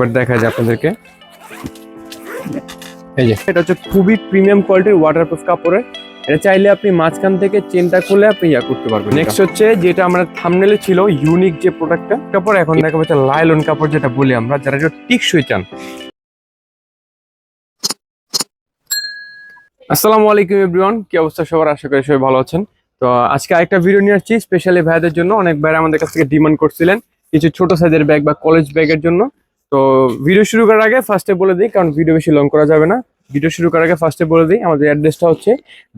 এবার দেখা যায় আপনাদেরকে। এই যে, এটা হচ্ছে খুবই প্রিমিয়াম কোয়ালিটির ওয়াটারপ্রুফ কাপড়ের। এটা চাইলে আপনি মাঝখান থেকে চেনটা খুলে আপনি ইয়া করতে পারবেন নেক্সট হচ্ছে যেটা আমরা থামনেলে ছিল ইউনিক যে প্রোডাক্টটা কাপড় এখন দেখা যাচ্ছে লাইলন কাপড় যেটা বলি আমরা, যারা একটু টিকসই চান। আসসালামু আলাইকুম এভরিওয়ান কি অবস্থা সবার? আশা করি সবাই ভালো আছেন। তো আজকে আরেকটা ভিডিও নিয়ে আসছি স্পেশালি ভাইদের জন্য। অনেক ভাইরা আমাদের কাছ থেকে ডিমান্ড করছিলেন। কিছু ছোট সাইজের ব্যাগ বা কলেজ ব্যাগের জন্য। তো ভিডিও শুরু করার আগে ফার্স্টে বলে দিই, কারণ ভিডিও বেশি লং করা যাবে না। ভিডিও শুরু করার আগে ফার্স্টে বলে দিই, আমাদের অ্যাড্রেসটা হচ্ছে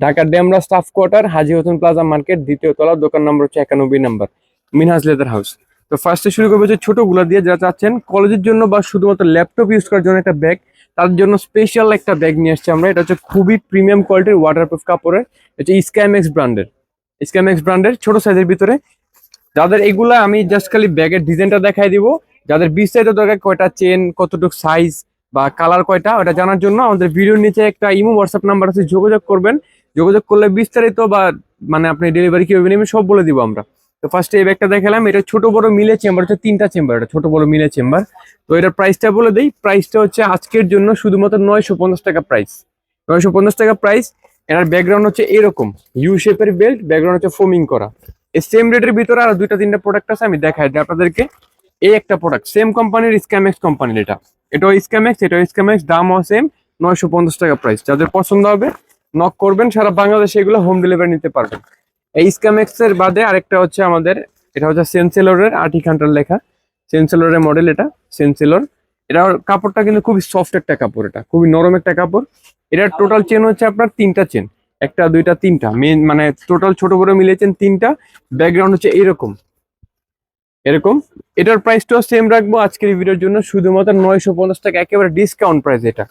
ঢাকার Demra staff quarter Haji Hossain plaza market দ্বিতীয় তলা, দোকান নম্বর হচ্ছে একানব্বই নাম্বার, মিনহাজ লেদার হাউস তো ফার্স্টে শুরু করবে হচ্ছে ছোটগুলো দিয়ে যারা চাচ্ছেন কলেজের জন্য বা শুধুমাত্র ল্যাপটপ ইউজ করার জন্য একটা ব্যাগ তার জন্য স্পেশাল একটা ব্যাগ নিয়ে আসছি আমরা। এটা হচ্ছে খুবই প্রিমিয়াম কোয়ালিটির ওয়াটারপ্রুফ কাপড়ের হচ্ছে স্ক্যামেক্স ব্র্যান্ডের স্ক্যামেক্স ব্র্যান্ডের ছোট সাইজের ভিতরে। যাদের এগুলা আমি জাস্ট খালি ব্যাগের ডিজাইনটা দেখাই দিব যাদের বিস্তারিত দরকার কয়টা চেন কতটুকু সাইজ বা কালার কয়টা, ওটা জানার জন্য আমাদের ভিডিওর নিচে একটা ইমো হোয়াটসঅ্যাপ নাম্বার আছে, যোগাযোগ করবেন। যোগাযোগ করলে বিস্তারিত বা মানে আপনি ডেলিভারি কীভাবে নেবেন সব বলে দিব আমরা। তো ফার্স্টে এই ব্যাগটা দেখালাম, এটা ছোট বড় মিলে চেম্বার হচ্ছে তিনটা চেম্বার এটা ছোট বড় মিলে চেম্বার তো এটার প্রাইসটা বলে দেই প্রাইসটা হচ্ছে আজকের জন্য শুধুমাত্র নয়শো পঞ্চাশ টাকা প্রাইস নয়শো পঞ্চাশ টাকা প্রাইস এটার ব্যাকগ্রাউন্ড হচ্ছে এরকম ইউ শেপের বেল্ট ব্যাকগ্রাউন্ড হচ্ছে ফোমিং করা। এই সেম রেটের ভিতরে আর দুইটা, তিনটা প্রোডাক্ট আছে, আমি দেখাই আপনাদেরকে। এই একটা প্রোডাক্ট সেম কোম্পানির স্ক্যামেক্স কোম্পানির এটা। এটাও স্ক্যামেক্স এটাও স্ক্যামেক্স দামও সেম নয়শো পঞ্চাশ টাকা প্রাইস যাদের পছন্দ হবে নক করবেন, সারা বাংলাদেশে এগুলো হোম ডেলিভারি নিতে পারবেন। এই স্ক্যামেক্স এর বাদে আরেকটা হচ্ছে আমাদের, এটা হচ্ছে সেন্সেলরের আর্টি খান্টার লেখা। সেন্সেলরের মডেল এটা সেন্সেলর এটা কাপড়টা কিন্তু খুবই সফট একটা কাপড় এটা, খুবই নরম একটা কাপড়। এটার টোটাল চেন হচ্ছে আপনার তিনটা চেন একটা, দুইটা, তিনটা। মেন মানে টোটাল ছোট বড় মিলিয়েছেন তিনটা। ব্যাকগ্রাউন্ড হচ্ছে এরকম। এরকম? এটার প্রাইসটাও সেম রাখব আজকের ভিডিওর জন্য, শুধুমাত্র নয়শো পঞ্চাশ টাকা, একেবারে ডিসকাউন্ট প্রাইস এটা।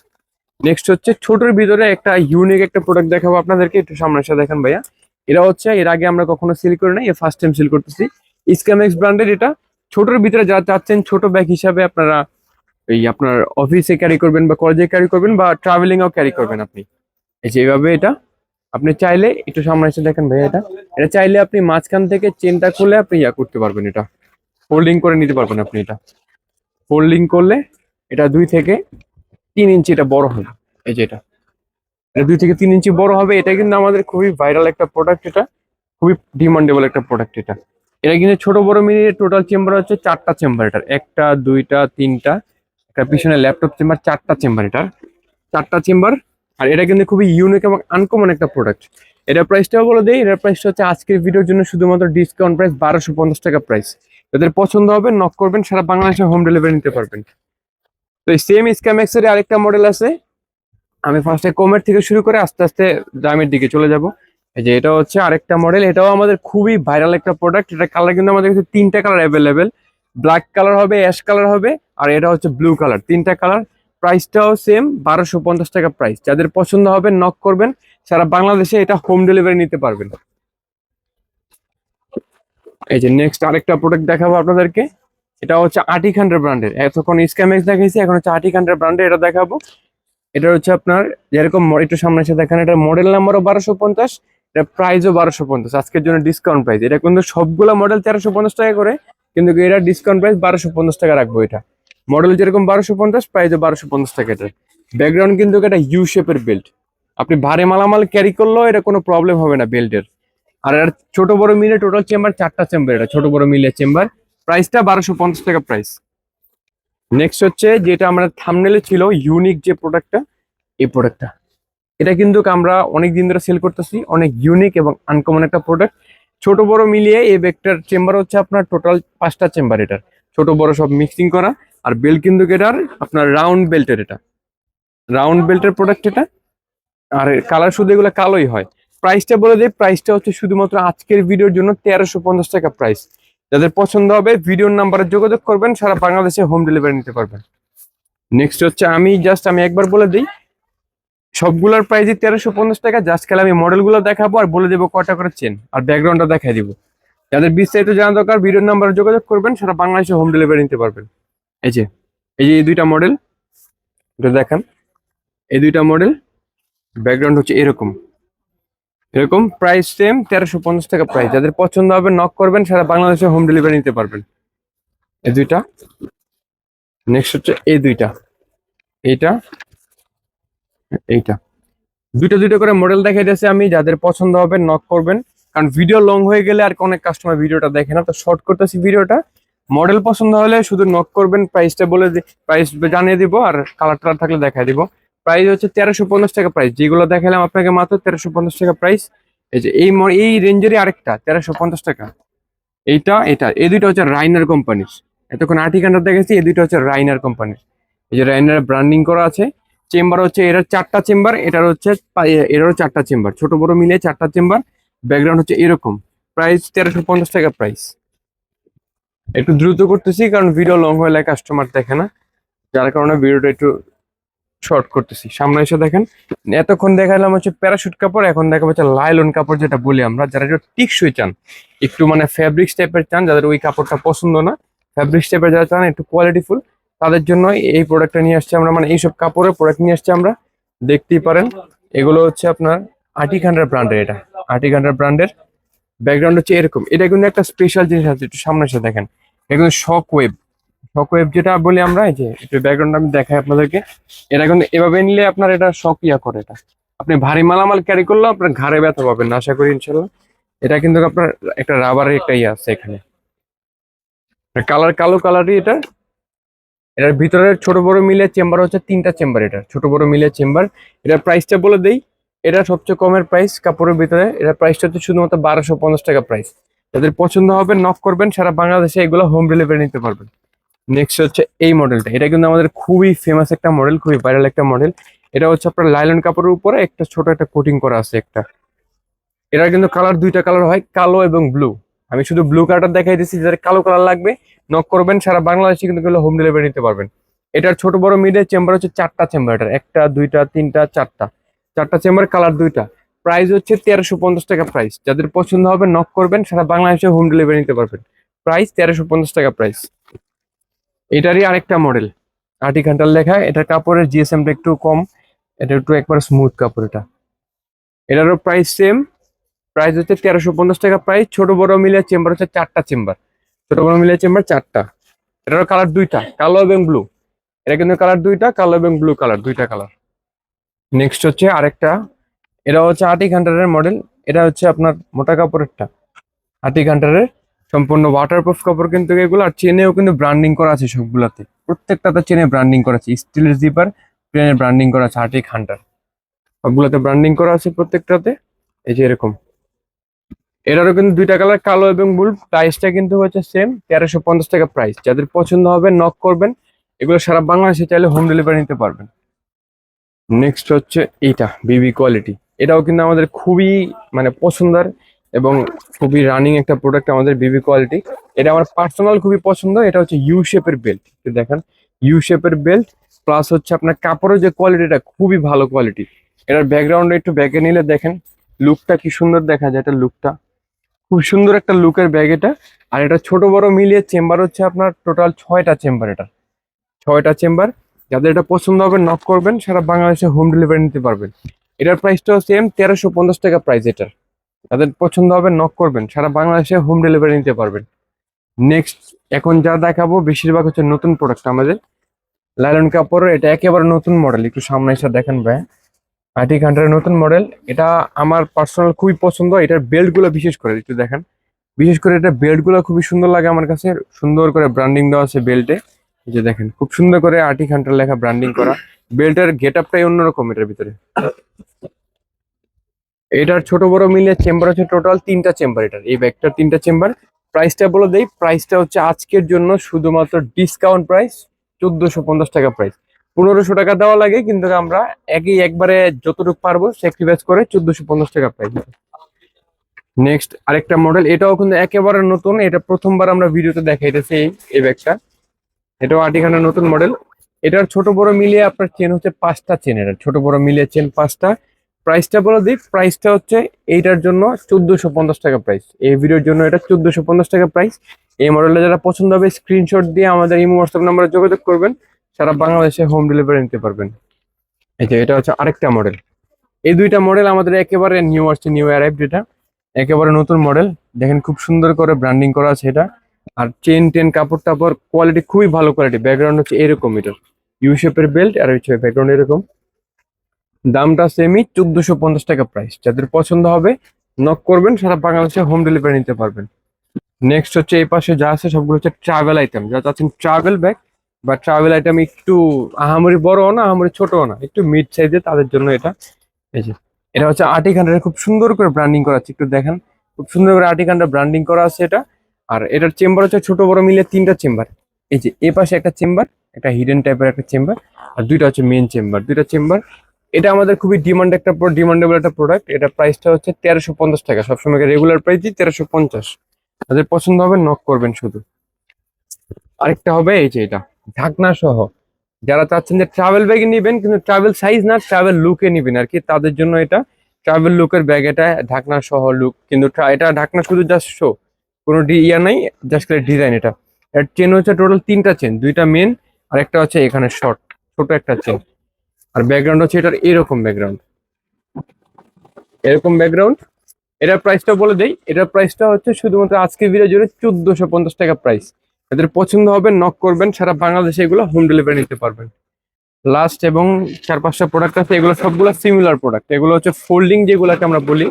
নেক্সট হচ্ছে, ছোটোর ভিতরে একটা ইউনিক একটা প্রোডাক্ট দেখাবো আপনাদেরকে, একটু সামনে এসে দেখেন ভাইয়া। এটা হচ্ছে, এর আগে আমরা কখনো সিল করি নাই ফার্স্ট টাইম সিল করতেছি। স্ক্যামেক্স ব্র্যান্ডের এটা। ছোটোর ভিতরে যারা চাচ্ছেন, ছোট ব্যাগ হিসাবে আপনারা এই আপনার অফিসে ক্যারি করবেন বা কলেজে ক্যারি করবেন বা ট্রাভেলিংও ক্যারি করবেন আপনি। এই যে এইভাবে এটা। আপনি চাইলে, একটু সামনে এসে দেখেন ভাইয়া এটা। এটা চাইলে আপনি মাঝখান থেকে চেনটা খুলে আপনি ইয়া করতে পারবেন এটা। ফোল্ডিং করে নিতে পারবেন আপনি এটা। ফোল্ডিং করলে এটা দুই থেকে তিন ইঞ্চি এটা বড় হবে, এই যে এটা। এটা দুই থেকে তিন ইঞ্চি বড় হবে, এটা কিন্তু আমাদের খুবই ভাইরাল একটা প্রোডাক্ট এটা, খুবই ডিমান্ডেবল একটা প্রোডাক্ট এটা। এটা কিন্তু ছোট বড় মিলিয়ে টোটাল চেম্বার হচ্ছে চারটা চেম্বার এটার। একটা, দুইটা, তিনটা, একটা পিছনে ল্যাপটপ চেম্বার চারটা চেম্বার এটার। চারটা চেম্বার আর এটা কিন্তু খুবই ইউনিক এবং আনকমন একটা প্রোডাক্ট এটার প্রাইসটাও বলে দিই, এটার প্রাইসটা হচ্ছে আজকের ভিডিওর জন্য শুধুমাত্র ডিসকাউন্ট প্রাইস বারোশো পঞ্চাশ টাকা প্রাইস যাদের পছন্দ হবে নক করবেন, সারা বাংলাদেশে হোম ডেলিভারি নিতে পারবেন। তো এই সেম স্ক্যামেক্স এর আরেকটা মডেল আছে। আমি ফার্স্টে কমের থেকে শুরু করে আস্তে আস্তে দামের দিকে চলে যাব। এই যে এটা হচ্ছে আরেকটা মডেল এটাও আমাদের খুবই ভাইরাল একটা প্রোডাক্ট এটা কালার কিন্তু আমাদের কাছে তিনটা কালার অ্যাভেলেবেল ব্ল্যাক কালার হবে অ্যাশ কালার হবে, আর এটা হচ্ছে ব্লু কালার তিনটা কালার প্রাইসটাও সেম বারোশো পঞ্চাশ টাকা প্রাইস যাদের পছন্দ হবে নক করবেন, সারা বাংলাদেশে এটা হোম ডেলিভারি নিতে পারবেন। এই যে নেক্সট আরেকটা প্রোডাক্ট দেখাবো আপনাদেরকে। এটা হচ্ছে আর্টিক হান্ড্রেড ব্র্যান্ডের এতক্ষণ স্ক্যামেক্স দেখাইছি, এখন হচ্ছে আর্টিক হান্ড্রেড ব্র্যান্ডের এটা দেখাবো। এটা হচ্ছে আপনার যেরকম একটু সামনে এসে দেখেন এটা মডেল নাম্বারও বারোশো পঞ্চাশ এটা প্রাইসও বারোশো পঞ্চাশ। আজকের জন্য ডিসকাউন্ট প্রাইস এটা কিন্তু সবগুলো মডেল তেরোশো পঞ্চাশ টাকা করে, কিন্তু এটা ডিসকাউন্ট প্রাইস বারোশো পঞ্চাশ টাকা রাখব এটা। মডেল যেরকম বারোশো পঞ্চাশ প্রাইসও বারোশো পঞ্চাশ টাকা এটা। ব্যাকগ্রাউন্ড কিন্তু এটা ইউ শেপের বেল্ট আপনি ভারে মালামাল ক্যারি করলেও এটা কোনো প্রবলেম হবে না বেল্টের আর এর ছোট বড় মিলে টোটাল চেম্বার চারটা চেম্বার এটা, ছোট বড় মিলে চেম্বার প্রাইসটা বারোশো পঞ্চাশ টাকা প্রাইস নেক্সট হচ্ছে যেটা আমরা থামনেলে ছিল ইউনিক যে প্রোডাক্টটা এই প্রোডাক্টটা এটা কিন্তু আমরা অনেক দিন ধরে সেল করতেছি, অনেক ইউনিক এবং আনকমন একটা প্রোডাক্ট ছোট বড় মিলিয়ে এই ব্যাগটার চেম্বার হচ্ছে আপনার টোটাল পাঁচটা চেম্বার এটার। ছোট বড় সব মিক্সিং করা, আর বেল্ট কিন্তু এটার আপনার রাউন্ড বেল্টের এটা। রাউন্ড বেল্টের প্রোডাক্ট এটা। আর কালার শুধু এগুলো কালোই হয়। প্রাইসটা বলে দিই, প্রাইসটা হচ্ছে শুধুমাত্র আজকের ভিডিওর জন্য তেরোশো পঞ্চাশ টাকা প্রাইস। যাদের পছন্দ হবে, ভিডিওর নাম্বারে যোগাযোগ করবেন, সারা বাংলাদেশে হোম ডেলিভারি নিতে পারবেন। নেক্সট হচ্ছে, আমি জাস্ট আমি একবার বলে দিই, সবগুলোর প্রাইসই তেরোশো পঞ্চাশ টাকা জাস্ট খেলে আমি মডেলগুলো দেখাবো আর বলে দেবো কটা করে চেন আর ব্যাকগ্রাউন্ডটা দেখাই দিব। যাদের বিস্তারিত জানা দরকার, ভিডিওর নাম্বারে যোগাযোগ করবেন, সারা বাংলাদেশে হোম ডেলিভারি নিতে পারবেন। এই যে এই যে এই দুইটা মডেল এটা দেখান, এই দুইটা মডেল ব্যাকগ্রাউন্ড হচ্ছে এরকম। এরকম প্রাইস সেম তেরোশো পঞ্চাশ টাকা প্রাইস যাদের পছন্দ হবে নক করবেন, সারা বাংলাদেশে হোম ডেলিভারি নিতে পারবেন। এই দুইটা। নেক্সট হচ্ছে এই দুইটা। এইটা এইটা। দুইটা দুইটা করে মডেল দেখাই দিয়েছে আমি। যাদের পছন্দ হবে নক করবেন। কারণ ভিডিও লং হয়ে গেলে আর অনেক কাস্টমার ভিডিওটা দেখে না। তো শর্ট করতেছি ভিডিওটা মডেল পছন্দ হলে শুধু নক করবেন প্রাইসটা বলে প্রাইস জানিয়ে দিব আর কালার টালার থাকলে দেখাই দিব। প্রাইস হচ্ছে তেরোশো পঞ্চাশ টাকা প্রাইস যেগুলো দেখালাম আপনাকে মাত্র তেরোশো পঞ্চাশ টাকা প্রাইস এই যে, এই এই রেঞ্জেরই আরেকটা, তেরোশো পঞ্চাশ টাকা। এইটা, এটা, এই দুইটা হচ্ছে রাইনার কোম্পানির এতক্ষণ আর্টিকানটা দেখেছি, এই দুইটা হচ্ছে রাইনার কোম্পানির এই যে রাইনার ব্র্যান্ডিং করা আছে চেম্বার হচ্ছে এটার চারটা চেম্বার এটার হচ্ছে এটারও চারটা চেম্বার ছোট বড় মিলে চারটা চেম্বার ব্যাকগ্রাউন্ড হচ্ছে এরকম। প্রাইস তেরোশো পঞ্চাশ টাকা প্রাইস একটু দ্রুত করতেছি, কারণ ভিডিও লং হলে কাস্টমার দেখে না। যার কারণে ভিডিওটা একটু শর্ট করতেছি। সামনে এসে দেখেন, এতক্ষণ দেখালাম হচ্ছে প্যারাশুট কাপড়, এখন দেখাবো হচ্ছে লাইলন কাপড় যেটা বলি আমরা, যারা একটু টিকসই চান, একটু মানে ফ্যাব্রিক্স টাইপের চান, যাদের ওই কাপড়টা পছন্দ না ফ্যাব্রিক্স টাইপের যারা চান, একটু কোয়ালিটিফুল তাদের জন্য এই প্রোডাক্টটা নিয়ে আসছি আমরা মানে এইসব কাপড়ের প্রোডাক্ট নিয়ে আসছি আমরা। দেখতেই পারেন, এগুলো হচ্ছে আপনার আর্টিক হান্ড্রেড ব্র্যান্ডের এটা। আর্টিক হান্ড্রেড ব্র্যান্ডের ব্যাকগ্রাউন্ড হচ্ছে এরকম। এটা কিন্তু একটা স্পেশাল জিনিস আছে, একটু সামনে এসে দেখেন। এগুলো শক ওয়েব শক ওয়েব যেটা বলি আমরা, এই যে একটু ব্যাকগ্রাউন্ড আমি দেখাই আপনাদেরকে। এটা কিন্তু এভাবে নিলে আপনার এটা শক ইয়া করে এটা। আপনি ভারী মালামাল ক্যারি করলে আপনার ঘাড়ে ব্যথা পাবেন আশা করি ইনশাল্লাহ এটা কিন্তু আপনার একটা রাবারের একটা ইয়ে আছে এখানে। কালার কালো কালারই এটা। এটার ভিতরে ছোট বড় মিলে চেম্বার হচ্ছে তিনটা চেম্বার এটা। ছোট বড় মিলে চেম্বার এটার প্রাইসটা বলে দেই। এটা সবচেয়ে কমের প্রাইস কাপড়ের ভিতরে। এটার প্রাইসটা হচ্ছে শুধুমাত্র বারোশো পঞ্চাশ টাকা প্রাইস যাদের পছন্দ হবে নক করবেন, সারা বাংলাদেশে এগুলো হোম ডেলিভারি নিতে পারবেন। নেক্সট হচ্ছে এই মডেলটা এটা কিন্তু আমাদের খুবই ফেমাস একটা মডেল খুবই ভাইরাল একটা মডেল এটা হচ্ছে আপনার লাইলন কাপড়ের উপরে একটা ছোট একটা কোটিং করা আছে একটা। এটা কিন্তু কালার দুইটা কালার হয়, কালো এবং ব্লু আমি শুধু ব্লু কালারটা দেখাই দিচ্ছি যাদের কালো কালার লাগবে নক করবেন, সারা বাংলাদেশে কিন্তু হোম ডেলিভারি নিতে পারবেন। এটার ছোট বড় মিডের চেম্বার হচ্ছে চারটা চেম্বার এটার। একটা, দুইটা, তিনটা, চারটা। চারটা চেম্বার কালার দুইটা। প্রাইস হচ্ছে তেরোশো পঞ্চাশ টাকা প্রাইস যাদের পছন্দ হবে নক করবেন, সারা বাংলাদেশে হোম ডেলিভারি নিতে পারবেন। প্রাইস তেরোশো পঞ্চাশ টাকা প্রাইস এটারই আরেকটা মডেল আটি ঘণ্টার লেখা, এটা কাপড়ের জিএসএমটা একটু কম, এটা একটু একবার স্মুথ কাপড় এটা। এটারও প্রাইস সেম প্রাইস হচ্ছে তেরোশো পঞ্চাশ টাকা প্রাইস ছোট বড় মিলে চেম্বার হচ্ছে চারটা চেম্বার ছোট বড় মিলে চেম্বার চারটা। এটারও কালার দুইটা, কালো এবং ব্লু এটা কিন্তু কালার দুইটা, কালো এবং ব্লু কালার দুইটা কালার নেক্সট হচ্ছে আরেকটা। এটা হচ্ছে আটি ঘন্টারের মডেল এটা হচ্ছে আপনার মোটা কাপড়েরটা। আটি ঘন্টারের সম্পূর্ণ ওয়াটারপ্রুফ কাপড় কিন্তু এগুলো আর চেনেও কিন্তু ব্র্যান্ডিং করা আছে সবগুলাতে। প্রত্যেকটাতে চেনে ব্র্যান্ডিং করা আছে স্টিলের জিপার প্লেনের ব্র্যান্ডিং করা আছে আটি ঘণ্টার সবগুলোতে ব্র্যান্ডিং করা আছে প্রত্যেকটাতে, এই যে এরকম। এটারও কিন্তু দুইটা কালার কালো এবং বুল প্রাইসটা কিন্তু হচ্ছে সেম তেরোশো পঞ্চাশ টাকা প্রাইস যাদের পছন্দ হবে নক করবেন। এগুলো সারা বাংলাদেশে চাইলে হোম ডেলিভারি নিতে পারবেন। নেক্সট হচ্ছে এইটা বিবি কোয়ালিটি এটাও কিন্তু আমাদের খুবই মানে পছন্দের এবং খুবই রানিং একটা প্রোডাক্ট আমাদের বিবি কোয়ালিটি এটা আমার পার্সোনাল খুবই পছন্দ, এটা হচ্ছে ইউ শেপের বেল্ট দেখেন ইউ শেপের বেল্ট প্লাস হচ্ছে আপনার কাপড়ের যে কোয়ালিটিটা খুবই ভালো কোয়ালিটি এটার ব্যাকগ্রাউন্ডে একটু ব্যাগে নিলে দেখেন লুকটা কি সুন্দর দেখা যায় এটা লুকটা খুব সুন্দর একটা লুকের ব্যাগ এটা। আর এটা ছোট বড় মিলিয়ে চেম্বার হচ্ছে আপনার টোটাল ছয়টা চেম্বার এটা। ছয়টা চেম্বার যাদের এটা পছন্দ হবে নক করবেন, সারা বাংলাদেশে হোম ডেলিভারি নিতে পারবেন। এটার প্রাইসটাও সেম তেরোশো পঞ্চাশ টাকা প্রাইস এটার। যাদের পছন্দ হবে নক করবেন। সারা বাংলাদেশে হোম ডেলিভারি নিতে পারবেন। নেক্সট এখন যা দেখাবো, বেশিরভাগ হচ্ছে নতুন প্রোডাক্ট আমাদের। লাইলন কাপড়ের এটা একেবারে নতুন মডেল একটু সামনে এসে দেখেন ভাই। আটি ঘণ্টার নতুন মডেল এটা আমার পার্সোনাল খুবই পছন্দ। এটার বেল্টগুলো বিশেষ করে, একটু দেখেন। বিশেষ করে এটা বেল্টগুলো খুবই সুন্দর লাগে আমার কাছে। সুন্দর করে ব্র্যান্ডিং দেওয়া আছে বেল্টে যে দেখেন, খুব সুন্দর করে আটি ঘণ্টার লেখা ব্র্যান্ডিং করা। বেল্টের গেট আপটাই অন্যরকম এটার ভিতরে। এটার ছোট বড় মিলিয়ে চেম্বার হচ্ছে টোটাল তিনটা চেম্বার এটার। এই ব্যাগটার তিনটা চেম্বার প্রাইসটা বলে দেই প্রাইসটা হচ্ছে আজকের জন্য শুধুমাত্র ডিসকাউন্ট প্রাইস চোদ্দশো পঞ্চাশ টাকা প্রাইস পনেরোশো টাকা দেওয়া লাগে, কিন্তু আমরা একই একবারে যতটুকু পারব স্যাক্রিফাইস করে চোদ্দশো পঞ্চাশ টাকা প্রাইস নেক্সট আরেকটা মডেল এটাও কিন্তু একেবারে নতুন, এটা প্রথমবার আমরা ভিডিওতে দেখাইতেছি এই ব্যাগটা এটাও আটিখানা নতুন মডেল এটার ছোট বড় মিলিয়ে আপনার চেন হচ্ছে পাঁচটা চেন এটার। ছোট বড় মিলিয়ে চেন পাঁচটা। প্রাইসটা বলে দিই, প্রাইসটা হচ্ছে এইটার জন্য চোদ্দশো পঞ্চাশ টাকা প্রাইস এই ভিডিওর জন্য এটা চোদ্দশো পঞ্চাশ টাকা প্রাইস এই মডেলটা যারা পছন্দ হবে স্ক্রিনশট দিয়ে আমাদের ইমো হোয়াটসঅ্যাপ নাম্বারে যোগাযোগ করবেন। সারা বাংলাদেশে হোম ডেলিভারি নিতে পারবেন। এই যে, এটা হচ্ছে আরেকটা মডেল এই দুইটা মডেল আমাদের একেবারে নিউ আসছে নিউ অ্যারাইভ যেটা। একেবারে নতুন মডেল দেখেন খুব সুন্দর করে ব্র্যান্ডিং করা আছে এটা। আর চেন টেন, কাপড় টাপড় কোয়ালিটি খুবই ভালো কোয়ালিটি ব্যাকগ্রাউন্ড হচ্ছে এরকম এটার ইউ শেপের বেল্ট আর হচ্ছে ব্যাকগ্রাউন্ড এরকম। দামটা সেমি চোদ্দশো পঞ্চাশ টাকা প্রাইস যাদের পছন্দ হবে নক করবেন, সারা বাংলাদেশে হোম ডেলিভারি নিতে পারবেন। নেক্সট হচ্ছে এই পাশে যা আছে, সবগুলো হচ্ছে ট্রাভেল আইটেম যা চাচ্ছেন ট্রাভেল ব্যাগ বা ট্রাভেল আইটেম একটু আহামরি বড় না, আহামরি ছোট না, একটু মিড সাইজের তাদের জন্য এটা। এই যে, এটা হচ্ছে আর্টিক হান্ড্রেড খুব সুন্দর করে ব্র্যান্ডিং করা আছে, একটু দেখেন। খুব সুন্দর করে আর্টিক হান্ড্রেড ব্র্যান্ডিং করা আছে এটা। আর এটার চেম্বার হচ্ছে ছোট, বড় মিলে তিনটা চেম্বার এই যে, এ পাশে একটা চেম্বার একটা হিডেন টাইপের একটা চেম্বার আর দুইটা হচ্ছে মেন চেম্বার দুইটা চেম্বার এটা আমাদের খুবই ডিমান্ড একটা ডিমান্ডেবল একটা প্রোডাক্ট এটা প্রাইসটা হচ্ছে তেরোশো পঞ্চাশ টাকা। সবসময় রেগুলার প্রাইসই তেরোশো পঞ্চাশ। তাদের পছন্দ হবে নক করবেন শুধু। আরেকটা হবে এই যে এটা ঢাকনা সহ যারা চাচ্ছেন যে ট্রাভেল ব্যাগে নেবেন, কিন্তু ট্রাভেল সাইজ না ট্রাভেল লুকে নেবেন আর কি, তাদের জন্য এটা ট্রাভেল লুকের ব্যাগ এটা ঢাকনা সহ লুক কিন্তু এটা ঢাকনা শুধু জাস্ট শো কোনো ইয়া নাই জাস্ট করে ডিজাইন এটা। এর চেন হচ্ছে টোটাল তিনটা চেন দুইটা মেন আর একটা হচ্ছে এখানে শর্ট ছোট একটা চেন আর ব্যাকগ্রাউন্ড হচ্ছে এটার এরকম ব্যাকগ্রাউন্ড এরকম ব্যাকগ্রাউন্ড এটার প্রাইসটা বলে দেই, এটার প্রাইসটা হচ্ছে শুধুমাত্র আজকে ভিডিও জুড়ে চোদ্দশো পঞ্চাশ টাকা প্রাইস এদের পছন্দ হবে নক করবেন, সারা বাংলাদেশে এগুলো হোম ডেলিভারি নিতে পারবেন। লাস্ট এবং চার পাঁচটা প্রোডাক্ট আছে, এগুলো সবগুলো সিমিলার প্রোডাক্ট এগুলো হচ্ছে ফোল্ডিং যেগুলোকে আমরা বলি।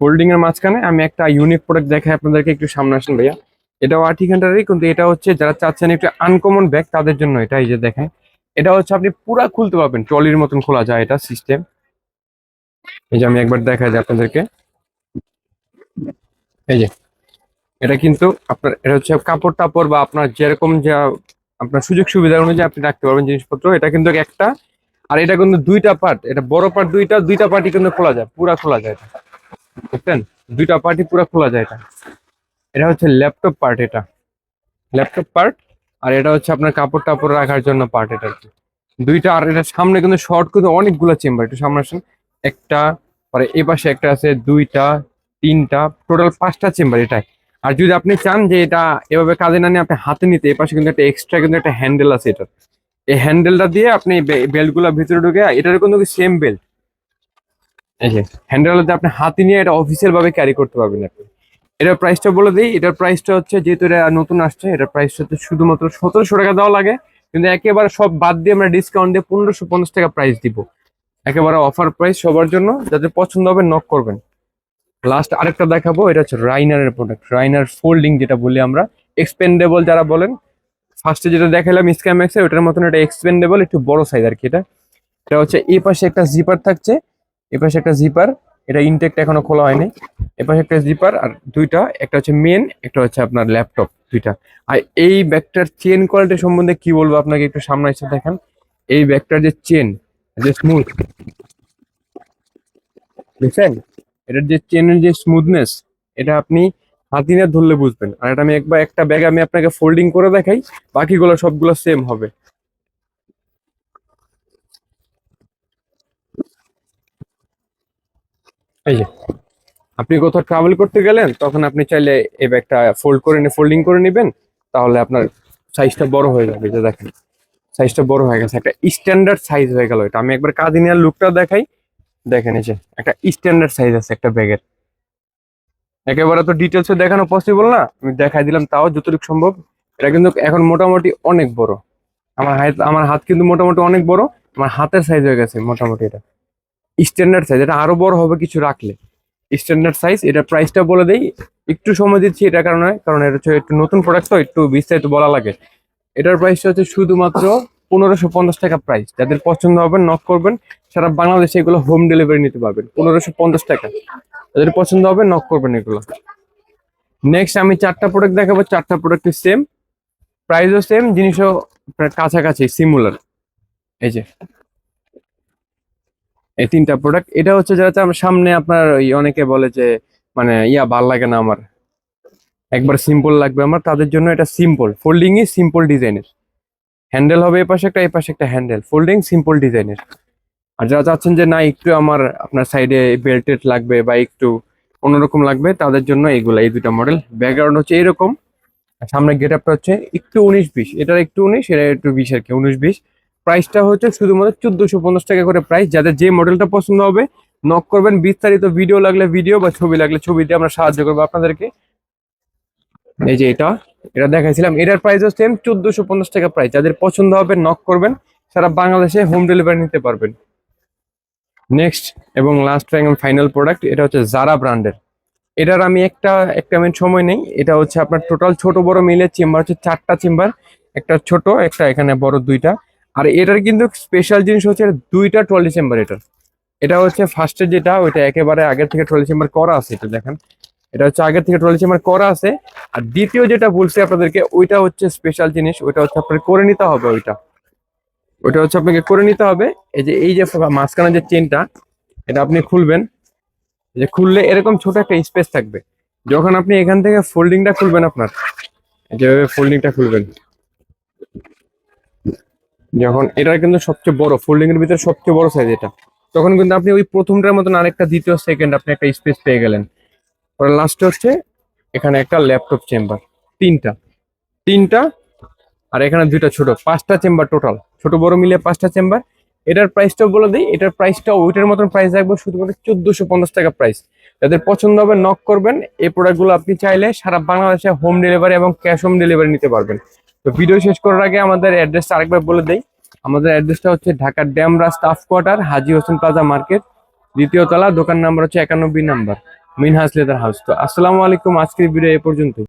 ফোল্ডিং এর মাঝখানে আমি একটা ইউনিক প্রোডাক্ট দেখাই আপনাদেরকে একটু সামনে আসেন ভাইয়া। এটাও আর্টি ঘন্টারই, কিন্তু এটা হচ্ছে যারা চাচ্ছেন একটু আনকমন ব্যাগ তাদের জন্য এটা, এই যে দেখেন। এটা হচ্ছে আপনি পুরা খুলতে পারবেন, ট্রলির মতন খোলা যায় এটা সিস্টেম এই যে আমি একবার দেখাই যায় আপনাদেরকে। এই যে, এটা কিন্তু আপনার, এটা হচ্ছে কাপড় টাপড় বা আপনার যেরকম যা, আপনার সুযোগ সুবিধা অনুযায়ী আপনি রাখতে পারবেন জিনিসপত্র। এটা কিন্তু একটা, আর এটা কিন্তু দুইটা পার্ট এটা বড় পার্ট দুইটা দুইটা পার্টি কিন্তু খোলা যায়, পুরা খোলা যায় এটা। বুঝছেন দুইটা পার্টি পুরা খোলা যায় এটা। এটা হচ্ছে ল্যাপটপ পার্ট এটা। ল্যাপটপ পার্ট আর এটা হচ্ছে আপনার কাপড় টাপড় রাখার জন্য পার্ট এটা আর কি। দুইটা আর এটা সামনে কিন্তু শর্ট কিন্তু অনেকগুলো চেম্বার একটু সামনে আসেন। একটা, পরে এ পাশে একটা আছে, দুইটা, তিনটা টোটাল পাঁচটা চেম্বার এটাই। আর যদি আপনি চান যে এটা এভাবে কাজে না নিয়ে আপনি হাতে নিতে এপাশে কিন্তু একটা এক্সট্রা কিন্তু একটা হ্যান্ডেল আছে এটা এই হ্যান্ডেলটা দিয়ে আপনি বেল্টগুলা ভিতরে ঢুকে এটার কিন্তু সেম বেল্ট এই যে হ্যান্ডেল দিয়ে আপনি হাতে নিয়ে এটা অফিসিয়াল ভাবে ক্যারি করতে পারবেন আপনি। এটার প্রাইসটা বলে দিই, এটার প্রাইসটা হচ্ছে যেহেতু এটা নতুন আসছে, এটার প্রাইসটা হচ্ছে শুধুমাত্র সতেরোশো টাকা দেওয়া লাগে, কিন্তু একেবারে সব বাদ দিয়ে আমরা ডিসকাউন্ট দিয়ে পনেরোশো পঞ্চাশ টাকা প্রাইস দিব। একেবারে অফার প্রাইস সবার জন্য, যাদের পছন্দ হবে নক করবেন। লাস্ট আরেকটা দেখাবো, এটা হচ্ছে রাইনারের প্রোডাক্ট রাইনার ফোল্ডিং যেটা বলি আমরা এক্সপেন্ডেবল যারা বলেন ফার্স্টে যেটা দেখালাম স্ক্যামেক্সের ওটার মতন এটা এক্সপেন্ডেবল একটু বড় সাইজ আর কি এটা। এটা হচ্ছে এই পাশে একটা জিপার থাকছে এ পাশে একটা জিপার এটা ইনটেকটা এখনও খোলা হয়নি। এ পাশে একটা জিপার আর দুইটা, একটা হচ্ছে মেন একটা হচ্ছে আপনার ল্যাপটপ দুইটা। আর এই ব্যাগটার চেন কোয়ালিটি সম্বন্ধে কি বলব আপনাকে একটু সামনে এসে দেখেন। এই ব্যাগটার যে চেন যে স্মুথ বুঝছেন এটার যে চেনের যে স্মুথনেস এটা আপনি হাতি না ধরলে বুঝবেন। আর এটা আমি একবার একটা ব্যাগ আমি আপনাকে ফোল্ডিং করে দেখাই, বাকিগুলো সবগুলো সেম হবে। এই যে, আপনি কোথাও ট্রাভেল করতে গেলেন, তখন আপনি চাইলে এই ব্যাগটা ফোল্ড করে নিয়ে ফোল্ডিং করে নেবেন, তাহলে আপনার সাইজটা বড় হয়ে যাবে যে দেখেন। সাইজটা বড় হয়ে গেছে, একটা স্ট্যান্ডার্ড সাইজ হয়ে গেল এটা। আমি একবার কাঁদি নেওয়ার লুকটা দেখাই। দেখেন এই যে, একটা স্ট্যান্ডার্ড সাইজ আছে একটা ব্যাগের। একেবারে তো ডিটেলসে দেখানো পসিবল না। আমি দেখাই দিলাম, তাও যতটুকু সম্ভব। এটা কিন্তু এখন মোটামুটি অনেক বড়। আমার হাত আমার হাত কিন্তু মোটামুটি অনেক বড়। আমার হাতের সাইজ হয়ে গেছে মোটামুটি এটা। স্ট্যান্ডার্ড সাইজ এটা আরও বড় হবে কিছু রাখলে। স্ট্যান্ডার্ড সাইজ এটা প্রাইসটা বলে দেই, একটু সময় দিচ্ছি এটা কারণে, কারণ এটা হচ্ছে একটু নতুন প্রোডাক্ট তো, একটু বিস্তারিত বলা লাগে। এটার প্রাইসটা হচ্ছে শুধুমাত্র পনেরোশো পঞ্চাশ টাকা প্রাইস যাদের পছন্দ হবে নক করবেন, সারা বাংলাদেশে এগুলো হোম ডেলিভারি নিতে পারবেন, পনেরোশো পঞ্চাশ টাকা। যাদের পছন্দ হবে নক করবেন এগুলো। নেক্সট আমি চারটা প্রোডাক্ট দেখাবো, চারটা প্রোডাক্ট সেম প্রাইসও সেম জিনিসও কাছাকাছি সিমুলার এই যে। এই তিনটা প্রোডাক্ট এটা হচ্ছে যারা আমার সামনে আপনার ওই অনেকে বলে যে মানে ইয়া, ভালো লাগে না আমার। একবার সিম্পল লাগবে আমার। তাদের জন্য এটা সিম্পল ফোল্ডিংই সিম্পল ডিজাইনের হ্যান্ডেল হবে এই পাশে একটা এই পাশে একটা হ্যান্ডেল ফোল্ডিং সিম্পল ডিজাইনের আর যারা চাচ্ছেন যে, না, একটু আমার, আপনার সাইডে বেল্টেড লাগবে বা একটু অন্যরকম লাগবে, তাদের জন্য এইগুলা এই দুটা মডেল ব্যাকগ্রাউন্ড হচ্ছে এরকম। সামনে গেট আপটা হচ্ছে একটু উনিশ বিশ। এটার একটু উনিশ এটা একটু বিশ আর কি, উনিশ বিশ। প্রাইসটা হচ্ছে শুধুমাত্র চোদ্দশো পঞ্চাশ টাকা করে প্রাইস যাদের যে মডেলটা পছন্দ হবে নক করবেন। বিস্তারিত ভিডিও লাগলে ভিডিও বা ছবি লাগলে ছবি দিয়ে আমরা সাহায্য করব আপনাদেরকে। এই যে এটা এটা দেখাইছিলাম। এটার প্রাইস প্রাইসও সেম চোদ্দশো পঞ্চাশ টাকা প্রাইস যাদের পছন্দ হবে নক করবেন। সারা বাংলাদেশে হোম ডেলিভারি নিতে পারবেন। নেক্সট এবং লাস্ট এবং ফাইনাল প্রোডাক্ট এটা হচ্ছে জারা ব্র্যান্ডের এটার আমি একটা একটা মিনিট সময় নেই। এটা হচ্ছে আপনার টোটাল ছোট বড় মিলে চেম্বার হচ্ছে চারটা চেম্বার একটা ছোট, একটা এখানে বড় দুইটা। আর এটার কিন্তু স্পেশাল জিনিস হচ্ছে দুইটা ট্রলি চেম্বার এটার এটা হচ্ছে ফার্স্টে যেটা, ওইটা একেবারে আগের থেকে ট্রলি চেম্বার করা আছে, এটা দেখেন। এটা হচ্ছে আগের থেকে ট্রলি চেম্বার করা আছে। আর দ্বিতীয় যেটা বলছি আপনাদেরকে, ওইটা হচ্ছে স্পেশাল জিনিস, ওইটা হচ্ছে আপনার করে নিতে হবে ওইটা। ওইটা হচ্ছে আপনাকে করে নিতে হবে। এই যে এই যে মাঝখানে যে চেনটা এটা আপনি খুলবেন। যে খুললে এরকম ছোট একটা স্পেস থাকবে। যখন আপনি এখান থেকে ফোল্ডিংটা খুলবেন আপনার যেভাবে ফোল্ডিংটা খুলবেন। যখন এটা কিন্তু সবচেয়ে বড় ফোল্ডিং এর ভিতরে সবচেয়ে বড় সাইজ এটা। তখন কিন্তু আপনি ওই প্রথমটার মতন আরেকটা, দ্বিতীয় সেকেন্ড আপনি একটা স্পেস পেয়ে গেলেন। পরে লাস্টে হচ্ছে এখানে একটা ল্যাপটপ চেম্বার তিনটা। তিনটা আর এখানে দুইটা ছোট, পাঁচটা চেম্বার টোটাল ছোট বড় মিলে পাঁচটা চেম্বার এটার প্রাইসটাও বলে দিই, এটার প্রাইসটা ওইটার মতন প্রাইস রাখব, শুধুমাত্র চোদ্দশো পঞ্চাশ টাকা প্রাইস যাদের পছন্দ হবে নক করবেন, এই প্রোডাক্টগুলো আপনি চাইলে সারা বাংলাদেশে হোম ডেলিভারি এবং ক্যাশ হোম ডেলিভারি নিতে পারবেন। তো ভিডিও শেষ করার আগে আমাদের অ্যাড্রেসটা আরেকবার বলে দেই। আমাদের অ্যাড্রেসটা হচ্ছে ঢাকার Demra staff quarter Haji Hossain plaza market দ্বিতীয় তলা, দোকান নাম্বার হচ্ছে একানব্বই নাম্বার, মিনহাস লেদার হাউস তো আসসালামু আলাইকুম, আজকের ভিডিও এ পর্যন্ত